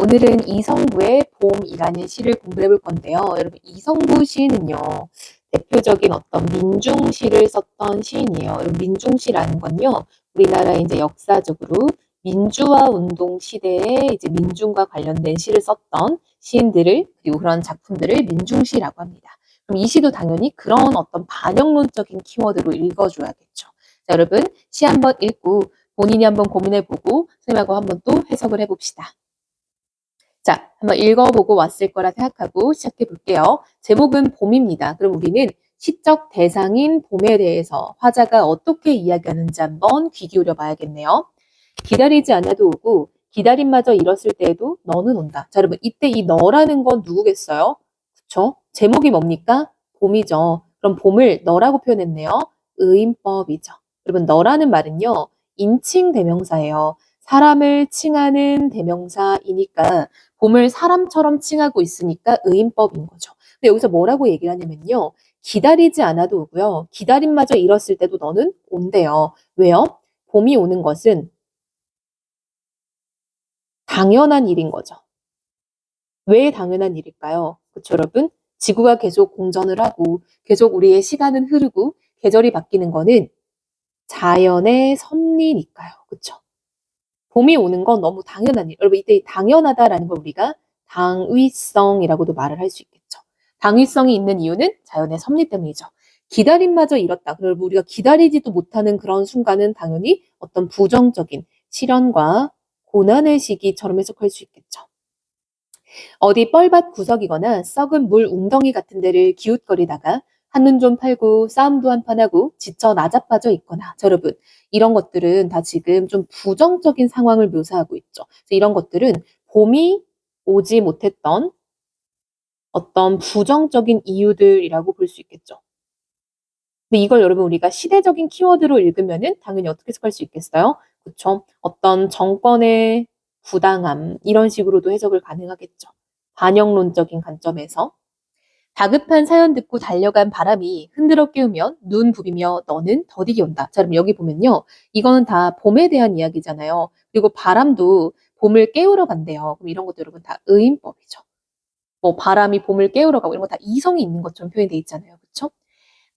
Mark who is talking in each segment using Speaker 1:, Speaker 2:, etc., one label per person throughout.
Speaker 1: 오늘은 이성부의 봄이라는 시를 공부해 볼 건데요. 여러분, 이성부 시는요, 대표적인 어떤 민중시를 썼던 시인이에요. 여러분, 민중시라는 건요, 우리나라 이제 역사적으로 민주화 운동 시대에 이제 민중과 관련된 시를 썼던 시인들을 그리고 그런 작품들을 민중시라고 합니다. 그럼 이 시도 당연히 그런 어떤 반영론적인 키워드로 읽어줘야겠죠. 자, 여러분 시 한번 읽고 본인이 한번 고민해보고 선생님하고 한번 또 해석을 해봅시다. 자, 한번 읽어보고 왔을 거라 생각하고 시작해 볼게요. 제목은 봄입니다. 그럼 우리는 시적 대상인 봄에 대해서 화자가 어떻게 이야기하는지 한번 귀 기울여 봐야겠네요. 기다리지 않아도 오고 기다림마저 잃었을 때에도 너는 온다. 자, 여러분 이때 이 너라는 건 누구겠어요? 그쵸? 제목이 뭡니까? 봄이죠. 그럼 봄을 너라고 표현했네요. 의인법이죠. 여러분 너라는 말은요. 인칭 대명사예요. 사람을 칭하는 대명사이니까 봄을 사람처럼 칭하고 있으니까 의인법인 거죠. 근데 여기서 뭐라고 얘기를 하냐면요. 기다리지 않아도 오고요. 기다림마저 잃었을 때도 너는 온대요. 왜요? 봄이 오는 것은 당연한 일인 거죠. 왜 당연한 일일까요? 그쵸, 여러분? 지구가 계속 공전을 하고 계속 우리의 시간은 흐르고 계절이 바뀌는 거는 자연의 섭리니까요. 그쵸? 봄이 오는 건 너무 당연한 일. 여러분, 이때 당연하다라는 걸 우리가 당위성이라고도 말을 할 수 있겠죠. 당위성이 있는 이유는 자연의 섭리 때문이죠. 기다림마저 잃었다. 그리고 우리가 기다리지도 못하는 그런 순간은 당연히 어떤 부정적인 시련과 고난의 시기처럼 해석할 수 있겠죠. 어디 뻘밭 구석이거나 썩은 물 웅덩이 같은 데를 기웃거리다가 한눈 좀 팔고 싸움도 한판 하고 지쳐 나자빠져 있거나 자, 여러분 이런 것들은 다 지금 좀 부정적인 상황을 묘사하고 있죠. 이런 것들은 봄이 오지 못했던 어떤 부정적인 이유들이라고 볼 수 있겠죠. 근데 이걸 여러분 우리가 시대적인 키워드로 읽으면은 당연히 어떻게 해석할 수 있겠어요? 그쵸? 어떤 정권의 부당함 이런 식으로도 해석을 가능하겠죠. 반영론적인 관점에서 다급한 사연 듣고 달려간 바람이 흔들어 깨우면 눈 부비며 너는 더디게 온다. 자, 그럼 여기 보면요. 이거는 다 봄에 대한 이야기잖아요. 그리고 바람도 봄을 깨우러 간대요. 그럼 이런 것도 여러분 다 의인법이죠. 뭐 바람이 봄을 깨우러 가고 이런 거 다 이성이 있는 것처럼 표현돼 있잖아요. 그렇죠?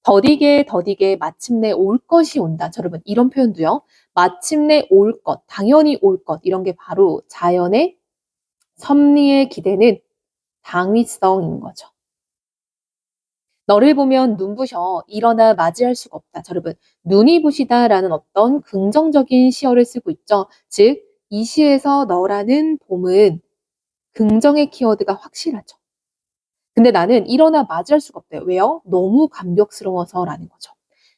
Speaker 1: 더디게 더디게 마침내 올 것이 온다. 자, 여러분 이런 표현도요. 마침내 올 것, 당연히 올 것 이런 게 바로 자연의 섭리에 기대는 당위성인 거죠. 너를 보면 눈부셔 일어나 맞이할 수가 없다. 자, 여러분 눈이 부시다라는 어떤 긍정적인 시어를 쓰고 있죠. 즉 이 시에서 너라는 봄은 긍정의 키워드가 확실하죠. 근데 나는 일어나 맞이할 수가 없대요. 왜요? 너무 감격스러워서라는 거죠.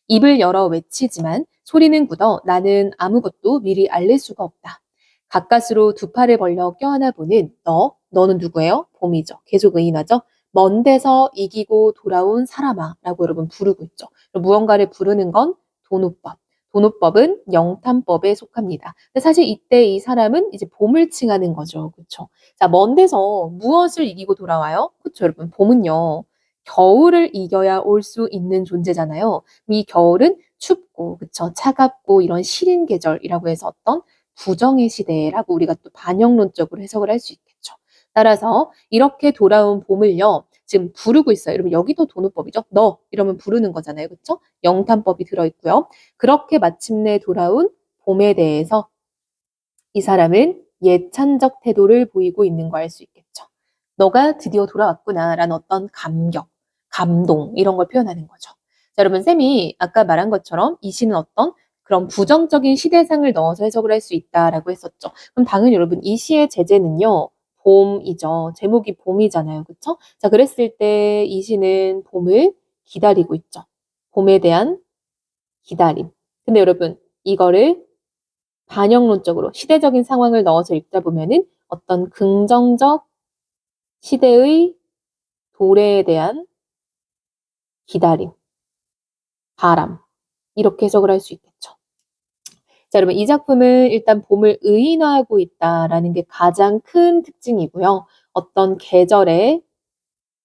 Speaker 1: 입을 열어 외치지만 소리는 굳어 나는 아무것도 미리 알릴 수가 없다. 가까스로 두 팔을 벌려 껴안아 보는 너, 너는 누구예요? 봄이죠. 계속 의인하죠. 먼 데서 이기고 돌아온 사람아 라고 여러분 부르고 있죠. 무언가를 부르는 건 도노법. 도노법은 영탄법에 속합니다. 근데 사실 이때 이 사람은 이제 봄을 칭하는 거죠. 그렇죠? 자, 먼 데서 무엇을 이기고 돌아와요? 그렇죠, 여러분. 봄은요. 겨울을 이겨야 올 수 있는 존재잖아요. 이 겨울은 춥고 그쵸 차갑고 이런 시린 계절이라고 해서 어떤 부정의 시대라고 우리가 또 반영론적으로 해석을 할 수 있겠죠. 따라서 이렇게 돌아온 봄을요. 지금 부르고 있어요. 여러분 여기도 도노법이죠. 너 이러면 부르는 거잖아요. 그렇죠? 영탄법이 들어 있고요. 그렇게 마침내 돌아온 봄에 대해서 이 사람은 예찬적 태도를 보이고 있는 거 알 수 있겠죠. 너가 드디어 돌아왔구나라는 어떤 감격, 감동 이런 걸 표현하는 거죠. 자, 여러분 쌤이 아까 말한 것처럼 이 시는 어떤 그런 부정적인 시대상을 넣어서 해석을 할 수 있다라고 했었죠. 그럼 당연히 여러분 이 시의 제재는요. 봄이죠. 제목이 봄이잖아요. 그쵸? 자, 그랬을 때 이 시는 봄을 기다리고 있죠. 봄에 대한 기다림. 근데 여러분, 이거를 반영론적으로 시대적인 상황을 넣어서 읽다 보면은 어떤 긍정적 시대의 도래에 대한 기다림, 바람, 이렇게 해석을 할 수 있겠죠. 자, 여러분 이 작품은 일단 봄을 의인화하고 있다라는 게 가장 큰 특징이고요. 어떤 계절의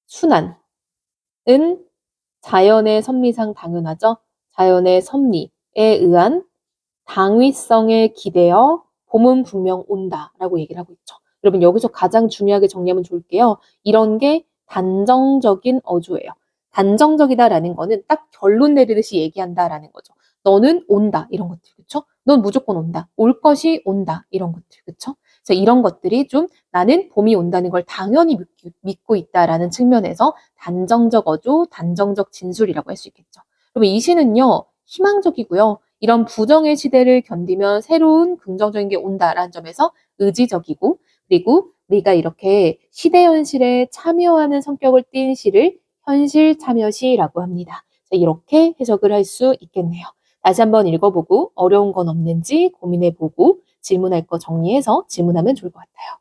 Speaker 1: 순환은 자연의 섭리상 당연하죠. 자연의 섭리에 의한 당위성에 기대어 봄은 분명 온다라고 얘기를 하고 있죠. 여러분 여기서 가장 중요하게 정리하면 좋을게요. 이런 게 단정적인 어조예요. 단정적이다라는 거는 딱 결론 내리듯이 얘기한다라는 거죠. 너는 온다 이런 것들 그쵸? 넌 무조건 온다. 올 것이 온다 이런 것들 그쵸? 그래서 이런 것들이 좀 나는 봄이 온다는 걸 당연히 믿고, 믿고 있다라는 측면에서 단정적 어조, 단정적 진술이라고 할 수 있겠죠. 그러면 이 시는요 희망적이고요. 이런 부정의 시대를 견디면 새로운 긍정적인 게 온다라는 점에서 의지적이고 그리고 우리가 이렇게 시대 현실에 참여하는 성격을 띈 시를 현실 참여시라고 합니다. 자, 이렇게 해석을 할 수 있겠네요. 다시 한번 읽어보고 어려운 건 없는지 고민해보고 질문할 거 정리해서 질문하면 좋을 것 같아요.